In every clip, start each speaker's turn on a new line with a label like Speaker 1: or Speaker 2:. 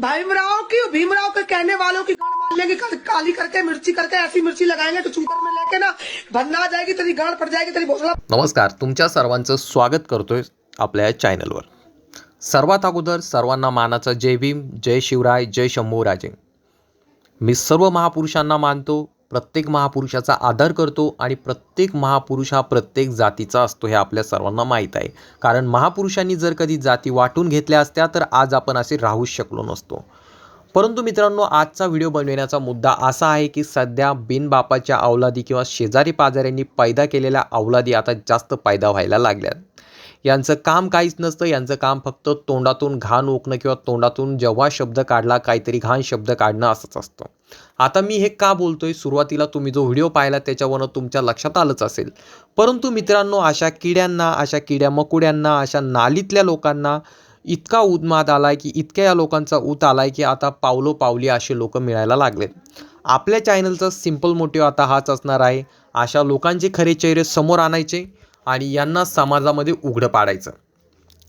Speaker 1: भाईमराव की भीमराव के कहने वालों की गांड लेंगे काली करके मिर्ची करके ऐसी मिर्ची लगाएंगे तो चूतर में लेके ना भन्ना आ जाएगी तरी गांड पड़ जाएगी तरी भोसला
Speaker 2: नमस्कार तुमच्या सर्वांचं स्वागत करतोय आपल्या चॅनलवर सर्वात अगोदर सर्वांना मानाचा जय भीम जय शिवराय जय शंभूराजे. मी सर्व महापुरुषांना मानतो प्रत्येक महापुरुषाचा आदर करतो आणि प्रत्येक महापुरुष हा प्रत्येक जातीचा असतो हे आपल्या सर्वांना माहीत आहे. कारण महापुरुषांनी जर कधी जाती वाटून घेतल्या असत्या तर आज आपण असे राहूच शकलो नसतो. परंतु मित्रांनो आजचा व्हिडिओ बनविण्याचा मुद्दा असा आहे की सध्या बिनबापाच्या अवलादी किंवा शेजारी पाजाऱ्यांनी पैदा केलेल्या अवलादी आता जास्त पैदा व्हायला लागल्यात. यांचं काम काहीच नसतं यांचं काम फक्त तोंडातून घाण ओकणं किंवा तोंडातून जेव्हा शब्द काढला काहीतरी घाण शब्द काढणं असंच असतं. आता मी हे का बोलतोय? सुरुवातीला तुम्ही जो व्हिडिओ पाहिला त्याच्यावरनं तुमच्या लक्षात आलंच असेल. परंतु मित्रांनो अशा किड्यांना अशा किड्या मकुड्यांना अशा नालीतल्या लोकांना इतका उन्माद आलाय की इतक्या या लोकांचा ऊत आलाय की आता पावलो पावली असे लोक मिळायला लागलेत. आपल्या चॅनलचा सिंपल मोटिव्ह आता हाच असणार आहे. अशा लोकांचे खरे चेहरे समोर आणायचे आणि यांना समाजामध्ये उघडं पाडायचं.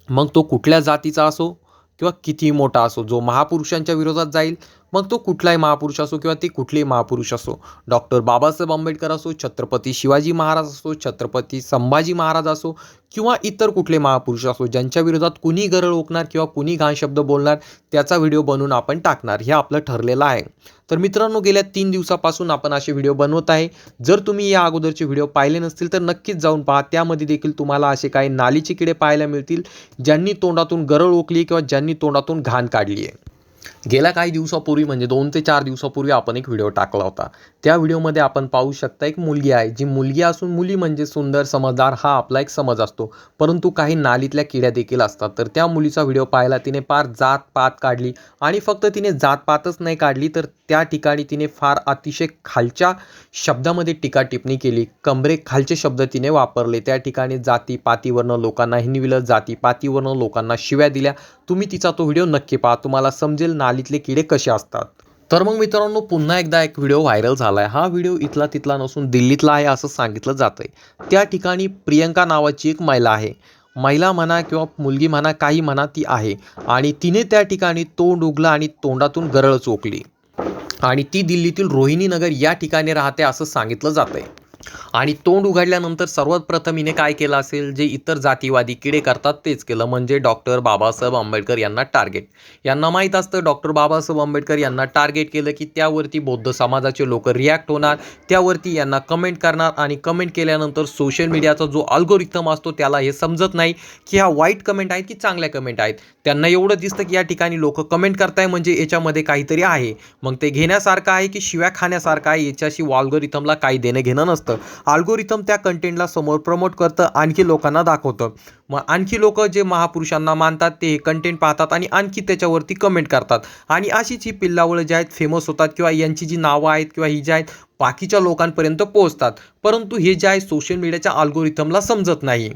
Speaker 2: मग तो कुठल्या जातीचा असो किंवा कितीही मोठा असो जो महापुरुषांच्या विरोधात जाईल मग तो कुठलाही महापुरुष असो किंवा ते कुठलेही महापुरुष असो डॉक्टर बाबासाहेब आंबेडकर असो छत्रपती शिवाजी महाराज असो छत्रपती संभाजी महाराज असो किंवा इतर कुठले महापुरुष असो ज्यांच्या विरोधात कुणी गरळ ओकणार किंवा कुणी घाण शब्द बोलणार त्याचा व्हिडिओ बनवून आपण टाकणार. हे आपलं ठरलेलं आहे. तर मित्रांनो गेल्या तीन दिवसापासून आपण असे व्हिडिओ बनवत आहे. जर तुम्ही या अगोदरचे व्हिडिओ पाहिले नसतील तर नक्कीच जाऊन पहा. त्यामध्ये देखील तुम्हाला असे काही नालीचे किडे पाहायला मिळतील ज्यांनी तोंडातून गरळ ओकली किंवा ज्यांनी तोंडातून घाण काढली आहे गेल्या काही दिवसापूर्वी म्हणजे दोन ते चार दिवसापूर्वी आपण एक व्हिडिओ टाकला होता. त्या व्हिडिओमध्ये आपण पाहू शकता एक मुलगी आहे जी मुलगी असून मुली म्हणजे सुंदर समजदार हा आपला एक समज असतो. परंतु काही नालीतल्या किड्या देखील असतात. तर त्या मुलीचा व्हिडिओ पाहायला तिने फार जात पात काढली आणि फक्त तिने जात पातच नाही काढली तर त्या ठिकाणी तिने फार अतिशय खालच्या शब्दामध्ये टीका टिप्पणी केली. कमरे खालचे शब्द तिने वापरले. त्या ठिकाणी जाती पातीवरनं लोकांना हिनविलं जाती पातीवरनं लोकांना शिव्या दिल्या. तुम्ही तिचा तो व्हिडिओ नक्की पहा. तुम्हाला समजेल नालीतले किडे कसे असतात? तर मग मित्रांनो पुन्हा एकदा एक व्हिडिओ व्हायरल झाला आहे हा व्हिडिओ इथला तिथला नसून दिल्लीतला आहे असं सांगितलं जातं आहे त्या ठिकाणी प्रियंका नावाची एक महिला आहे. महिला म्हणा किंवा मुलगी म्हणा काही म्हणा ती आहे. आणि तिने त्या ठिकाणी तोंड उगलं आणि तोंडातून गरळ चोकली आणि ती दिल्लीतील रोहिणी नगर या ठिकाणी राहते असं सांगितलं जातं आहे आणि तोंड उघडल्यानंतर सर्वात प्रथम हिने काय केलं असेल? जे इतर जातीवादी किडे करतात तेच केलं. म्हणजे डॉक्टर बाबासाहेब आंबेडकर यांना टार्गेट. यांना माहीत असतं डॉक्टर बाबासाहेब आंबेडकर यांना टार्गेट केलं की त्यावरती बौद्ध समाजाचे लोक रिॲक्ट होणार त्यावरती यांना कमेंट करणार आणि कमेंट केल्यानंतर सोशल मीडियाचा जो अल्गोरिथम असतो त्याला हे समजत नाही की ह्या वाईट कमेंट आहेत की चांगल्या कमेंट आहेत. त्यांना एवढं दिसतं की या ठिकाणी लोक कमेंट करताय म्हणजे याच्यामध्ये काहीतरी आहे. मग ते घेण्यासारखं आहे की शिव्या खाण्यासारखं आहे याच्याशी वॉल्गोरिथमला काही देणं घेणं नसतं. अल्गोरिथम त्या कंटेंटला समोर प्रमोट करतं आणखी लोकांना दाखवतं. मग आणखी लोक जे महापुरुषांना मानतात ते कंटेंट पाहतात आणि आणखी त्याच्यावरती कमेंट करतात. आणि अशीच ही पिल्लावळं जे आहेत फेमस होतात किंवा यांची जी नावं आहेत किंवा ही जी आहेत बाकीच्या लोकांपर्यंत पोहोचतात. परंतु हे जे आहे सोशल मीडियाच्या अल्गोरिथमला समजत नाही.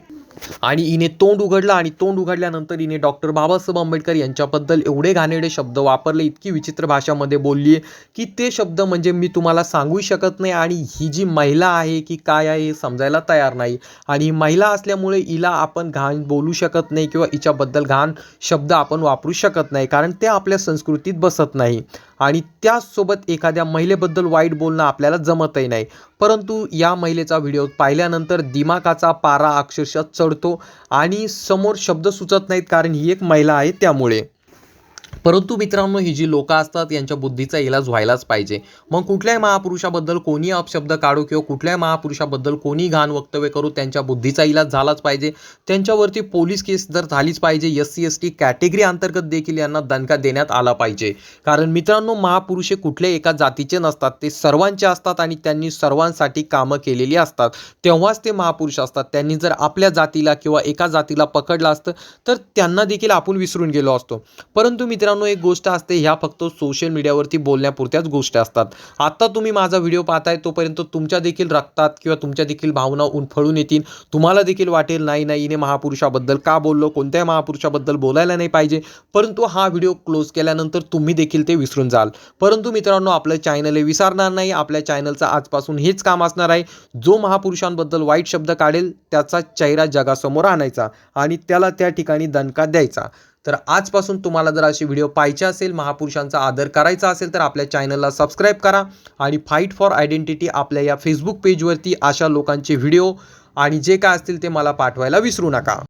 Speaker 2: आणि हिने तोंड उघडलं आणि तोंड उघडल्यानंतर हिने डॉक्टर बाबासाहेब आंबेडकर यांच्याबद्दल एवढे घाणेरडे शब्द वापरले इतकी विचित्र भाषामध्ये बोलली आहे की ते शब्द म्हणजे मी तुम्हाला सांगू शकत नाही. आणि ही जी महिला आहे की काय आहे हे समजायला तयार नाही. आणि ही महिला असल्यामुळे हिला आपण घाण बोलू शकत नाही किंवा हिच्याबद्दल घाण शब्द आपण वापरू शकत नाही कारण ते आपल्या संस्कृतीत बसत नाही. आणि त्याचसोबत एखाद्या महिलेबद्दल वाईट बोलणं आपल्याला जमतही नाही. परंतु या महिलेचा व्हिडिओ पाहिल्यानंतर दिमागाचा पारा अक्षरशः चढतो आणि समोर शब्द सुचत नाहीत कारण ही एक महिला आहे त्यामुळे. परंतु मित्रांनो ही जी लोकं असतात यांच्या बुद्धीचा इलाज व्हायलाच पाहिजे. मग कुठल्याही महापुरुषाबद्दल कोणी अपशब्द काढू किंवा कुठल्याही महापुरुषाबद्दल कोणी घाण वक्तव्य करू त्यांच्या बुद्धीचा इलाज झालाच पाहिजे. त्यांच्यावरती पोलीस केस जर झालीच पाहिजे. S C S T category अंतर्गत देखील यांना दणका देण्यात आला पाहिजे. कारण मित्रांनो महापुरुष हे कुठल्याही एका जातीचे नसतात. ते सर्वांचे असतात आणि त्यांनी सर्वांसाठी कामं केलेली असतात. तेव्हाच ते महापुरुष असतात. त्यांनी जर आपल्या जातीला किंवा एका जातीला पकडलं असतं तर त्यांना देखील आपण विसरून गेलो असतो. परंतु मित्रांनो मित्रांनो एक गोष्ट असते ह्या फक्त सोशल मीडियावरती बोलण्यापुरत्याच गोष्टी असतात. आता तुम्ही माझा व्हिडिओ पाहताय तोपर्यंत तुमच्या देखील रक्तात किंवा तुमच्या देखील भावना उनफळून येतील. तुम्हाला देखील वाटेल नाही नाही इने महापुरुषाबद्दल का बोललो? कोणत्या महापुरुषाबद्दल बोलायला नाही पाहिजे. परंतु हा व्हिडिओ क्लोज केल्यानंतर तुम्ही देखील ते विसरून जाल. परंतु मित्रांनो आपलं चॅनल हे विसरणार नाही. आपल्या चॅनलचं आजपासून हेच काम असणार आहे. जो महापुरुषांबद्दल वाईट शब्द काढेल त्याचा चेहरा जगासमोर आणायचा आणि त्याला त्या ठिकाणी दणका द्यायचा. तर आजपासून तुम्हाला जर असे व्हिडिओ पाहिजे असेल महापुरुषांचा आदर करायचा असेल तर आपल्या चॅनलला सबस्क्राईब करा आणि फाईट फॉर आयडेंटिटी आपल्या या फेसबुक पेजवरती अशा लोकांचे व्हिडिओ आणि जे काय असतील ते मला पाठवायला विसरू नका.